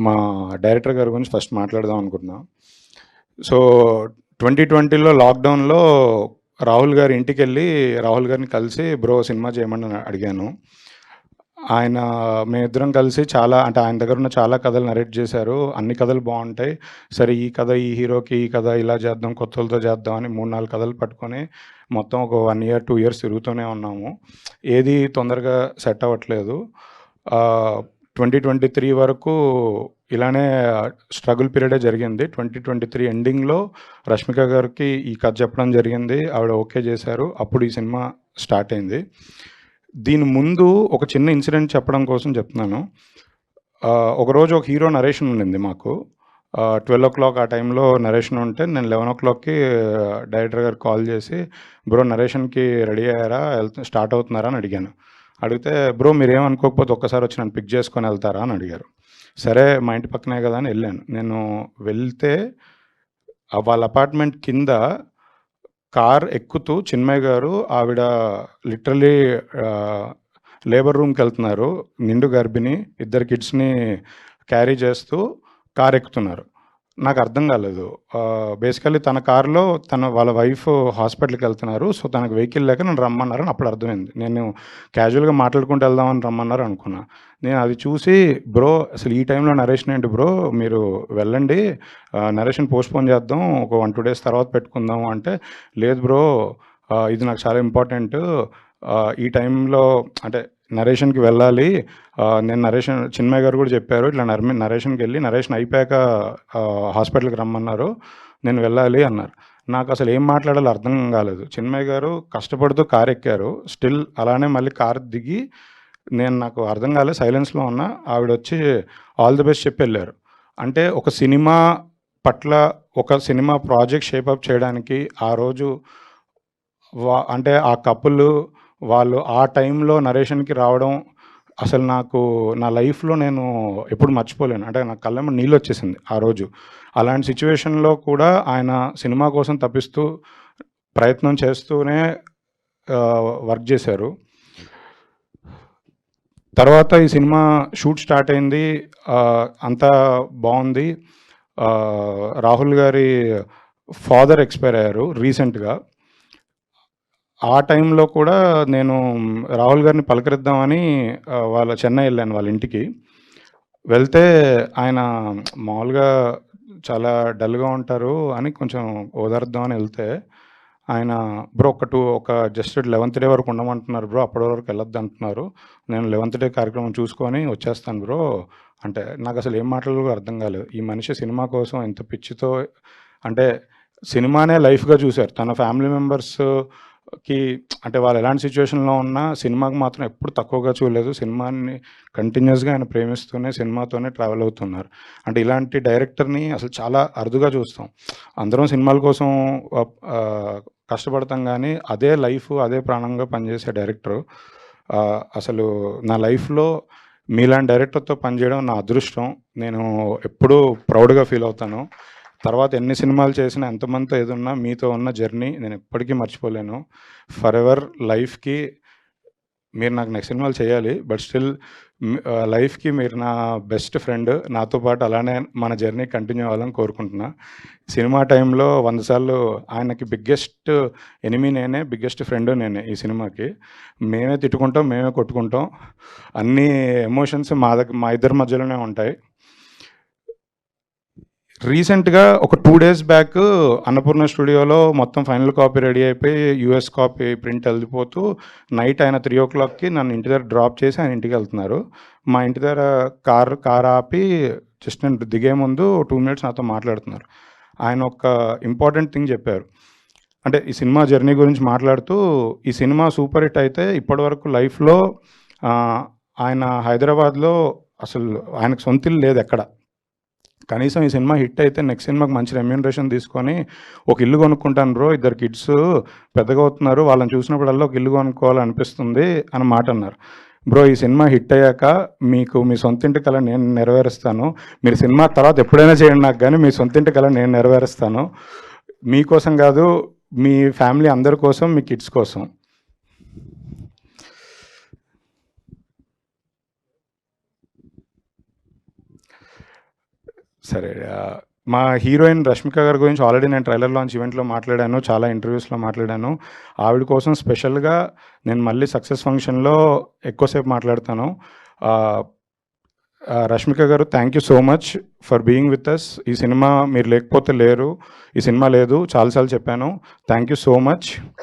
మా డైరెక్టర్ గారి గురించి ఫస్ట్ మాట్లాడదాం అనుకుంటున్నా. సో ట్వంటీ ట్వంటీలో లాక్డౌన్లో రాహుల్ గారి ఇంటికి వెళ్ళి రాహుల్ గారిని కలిసి బ్రో సినిమా చేయమని అడిగాను. ఆయన మేమిద్దరం కలిసి చాలా అంటే ఆయన దగ్గర ఉన్న చాలా కథలు నరేట్ చేశారు. అన్ని కథలు బాగుంటాయి. సరే ఈ కథ ఈ హీరోకి ఈ కథ ఇలా చేద్దాం కొత్తలతో చేద్దాం అని మూడు నాలుగు కథలు పట్టుకొని మొత్తం ఒక వన్ ఇయర్ టూ ఇయర్స్ తిరుగుతూనే ఉన్నాము. ఏది తొందరగా సెట్ అవ్వట్లేదు. ట్వంటీ ట్వంటీ త్రీ వరకు ఇలానే స్ట్రగుల్ పీరియడే జరిగింది. ట్వంటీ ట్వంటీ త్రీ ఎండింగ్లో రష్మిక గారికి ఈ కథ చెప్పడం జరిగింది. ఆవిడ ఓకే చేశారు. అప్పుడు ఈ సినిమా స్టార్ట్ అయింది. దీని ముందు ఒక చిన్న ఇన్సిడెంట్ చెప్పడం కోసం చెప్తున్నాను. ఒకరోజు ఒక హీరో నరేషన్ ఉండింది మాకు. ట్వెల్వ్ ఓ క్లాక్ ఆ టైంలో నరేషన్ ఉంటే నేను లెవెన్ ఓ క్లాక్కి డైరెక్టర్ గారు కాల్ చేసి బ్రో నరేషన్కి రెడీ అయ్యారా? వెళ్తు స్టార్ట్ అవుతున్నారా? అని అడిగాను. అడిగితే బ్రో మీరేమనుకోకపోతే ఒక్కసారి వచ్చి నన్ను పిక్ చేసుకొని వెళ్తారా? అని అడిగారు. సరే మా ఇంటి పక్కనే కదా అని వెళ్ళాను. నేను వెళ్తే వాళ్ళ అపార్ట్మెంట్ కింద కార్ ఎక్కుతూ చిన్మయ్య గారు ఆవిడ లిటరలీ లేబర్ రూమ్కి వెళ్తున్నారు. నిండు గర్భిణి ఇద్దరు కిడ్స్ని క్యారీ చేస్తూ కార్ ఎక్కుతున్నారు. నాకు అర్థం కాలేదు. బేసికల్లీ తన కారులో తన వాళ్ళ వైఫ్ హాస్పిటల్కి వెళ్తున్నారు. సో తనకు వెహికల్ లేక నన్ను రమ్మన్నారు అని అప్పుడు అర్థమైంది. నేను క్యాజువల్గా మాట్లాడుకుంటూ వెళ్దామని రమ్మన్నారు అనుకున్నా. నేను అది చూసి బ్రో అసలు ఈ టైంలో నరేషన్ ఏంటి బ్రో? మీరు వెళ్ళండి. నరేషన్ పోస్ట్పోన్ చేద్దాం. ఒక వన్ టూ డేస్ తర్వాత పెట్టుకుందాం. అంటే లేదు బ్రో ఇది నాకు చాలా ఇంపార్టెంట్ ఈ టైంలో అంటే నరేషన్కి వెళ్ళాలి. నేను నరేషన్ చిన్మయ్య గారు కూడా చెప్పారు ఇట్లా నర్మి నరేషన్కి వెళ్ళి నరేషన్ అయిపోయాక హాస్పిటల్కి రమ్మన్నారు. నేను వెళ్ళాలి అన్నారు. నాకు అసలు ఏం మాట్లాడాలో అర్థం కాలేదు. చిన్మయ్య గారు కష్టపడుతూ కారు ఎక్కారు. స్టిల్ అలానే మళ్ళీ కారు దిగి నేను నాకు అర్థం కాలేదు సైలెన్స్లో ఉన్న. ఆవిడ వచ్చి ఆల్ ది బెస్ట్ చెప్పి వెళ్ళారు. అంటే ఒక సినిమా పట్ల ఒక సినిమా ప్రాజెక్ట్ షేపప్ చేయడానికి ఆ రోజు వా అంటే ఆ కపుల్ వాళ్ళు ఆ టైంలో నరేషన్కి రావడం అసలు నాకు నా లైఫ్లో నేను ఎప్పుడు మర్చిపోలేను. అంటే నా కళ్ళెమ్మ నీళ్ళు వచ్చేసింది ఆ రోజు. అలాంటి సిచ్యువేషన్లో కూడా ఆయన సినిమా కోసం తప్పిస్తూ ప్రయత్నం చేస్తూనే వర్క్ చేశారు. తర్వాత ఈ సినిమా షూట్ స్టార్ట్ అయింది. అంతా బాగుంది. రాహుల్ గారి ఫాదర్ ఎక్స్పైర్ అయ్యారు రీసెంట్గా. ఆ టైంలో కూడా నేను రాహుల్ గారిని పలకరిద్దామని వాళ్ళ చెన్నై వెళ్ళాను వాళ్ళ ఇంటికి. వెళ్తే ఆయన మామూలుగా చాలా డల్గా ఉంటారు అని కొంచెం ఓదార్దామని వెళ్తే ఆయన బ్రో ఒక టూ ఒక జస్ట్ లెవెంత్ డే వరకు ఉండమంటున్నారు బ్రో అప్పటి వరకు వెళ్ళొద్దు అంటున్నారు. నేను లెవెంత్ డే కార్యక్రమం చూసుకొని వచ్చేస్తాను బ్రో. అంటే నాకు అసలు ఏం మాటలు అర్థం కాలేదు. ఈ మనిషి సినిమా కోసం ఎంత పిచ్చితో అంటే సినిమానే లైఫ్గా చూశారు. తన ఫ్యామిలీ కి అంటే వాళ్ళు ఎలాంటి సిచ్యువేషన్లో ఉన్నా సినిమాకి మాత్రం ఎప్పుడు తక్కువగా చూడలేదు. సినిమాని కంటిన్యూస్గా ఆయన ప్రేమిస్తూనే సినిమాతోనే ట్రావెల్ అవుతున్నారు. అంటే ఇలాంటి డైరెక్టర్ని అసలు చాలా అరుదుగా చూస్తాం. అందరం సినిమాల కోసం కష్టపడతాం కానీ అదే లైఫ్ అదే ప్రాణంగా పనిచేసే డైరెక్టర్ అసలు నా లైఫ్లో మీలాంటి డైరెక్టర్తో పనిచేయడం నా అదృష్టం. నేను ఎప్పుడూ ప్రౌడ్గా ఫీల్ అవుతాను. తర్వాత ఎన్ని సినిమాలు చేసినా ఎంతమందితో ఏదున్నా మీతో ఉన్న జర్నీ నేను ఎప్పటికీ మర్చిపోలేను. ఫర్ ఎవర్ లైఫ్కి మీరు నాకు నెక్స్ట్ సినిమాలు చేయాలి బట్ స్టిల్ లైఫ్కి మీరు నా బెస్ట్ ఫ్రెండ్ నాతో పాటు అలానే మన జర్నీ కంటిన్యూ అవ్వాలని కోరుకుంటున్నా. సినిమా టైంలో వంద సార్లు ఆయనకి బిగ్గెస్ట్ ఎనిమి నేనే బిగ్గెస్ట్ ఫ్రెండ్ నేనే ఈ సినిమాకి. మేమే తిట్టుకుంటాం మేమే కొట్టుకుంటాం. అన్ని ఎమోషన్స్ మా దగ్గర మా ఇద్దరి మధ్యలోనే ఉంటాయి. రీసెంట్గా ఒక టూ డేస్ బ్యాక్ అన్నపూర్ణ స్టూడియోలో మొత్తం ఫైనల్ కాపీ రెడీ అయిపోయి యూఎస్ కాపీ ప్రింట్ వెళ్ళిపోతూ నైట్ ఆయన త్రీ ఓ క్లాక్కి నన్ను ఇంటి దగ్గర డ్రాప్ చేసి ఆయన ఇంటికి వెళ్తున్నారు. మా ఇంటి దగ్గర కార్ కార్ ఆపి జస్ట్ నేను దిగే ముందు టూ మినిట్స్ నాతో మాట్లాడుతున్నారు. ఆయన ఒక ఇంపార్టెంట్ థింగ్ చెప్పారు. అంటే ఈ సినిమా జర్నీ గురించి మాట్లాడుతూ ఈ సినిమా సూపర్ హిట్ అయితే ఇప్పటివరకు లైఫ్లో ఆయన హైదరాబాద్లో అసలు ఆయనకు సొంతిల్లు లేదు ఎక్కడ. కనీసం ఈ సినిమా హిట్ అయితే నెక్స్ట్ సినిమాకి మంచి రెమ్యూనరేషన్ తీసుకొని ఒక ఇల్లు కొనుక్కుంటాను బ్రో ఇద్దరు కిడ్స్ పెద్దగా అవుతున్నారు వాళ్ళని చూసినప్పుడల్లా ఒక ఇల్లు కొనుక్కోవాలనిపిస్తుంది అని మాట అన్నారు. బ్రో ఈ సినిమా హిట్ అయ్యాక మీకు మీ సొంత ఇంటి నేను నెరవేరుస్తాను. మీరు సినిమా తర్వాత ఎప్పుడైనా చేయండి నాకు కానీ మీ సొంత ఇంటి నేను నెరవేరుస్తాను. మీకోసం కాదు మీ ఫ్యామిలీ అందరి కోసం మీ కిడ్స్ కోసం. సరే మా హీరోయిన్ రష్మిక గారి గురించి ఆల్రెడీ నేను ట్రైలర్ లాంచ్ ఈవెంట్లో మాట్లాడాను చాలా ఇంటర్వ్యూస్లో మాట్లాడాను. ఆవిడ కోసం స్పెషల్గా నేను మళ్ళీ సక్సెస్ ఫంక్షన్లో ఎక్కువసేపు మాట్లాడతాను. Rashmika garu thank you so much for being with us ఈ సినిమా మీరు లేకపోతే లేరు ఈ సినిమా లేదు చాలాసార్లు చెప్పాను. Thank you so much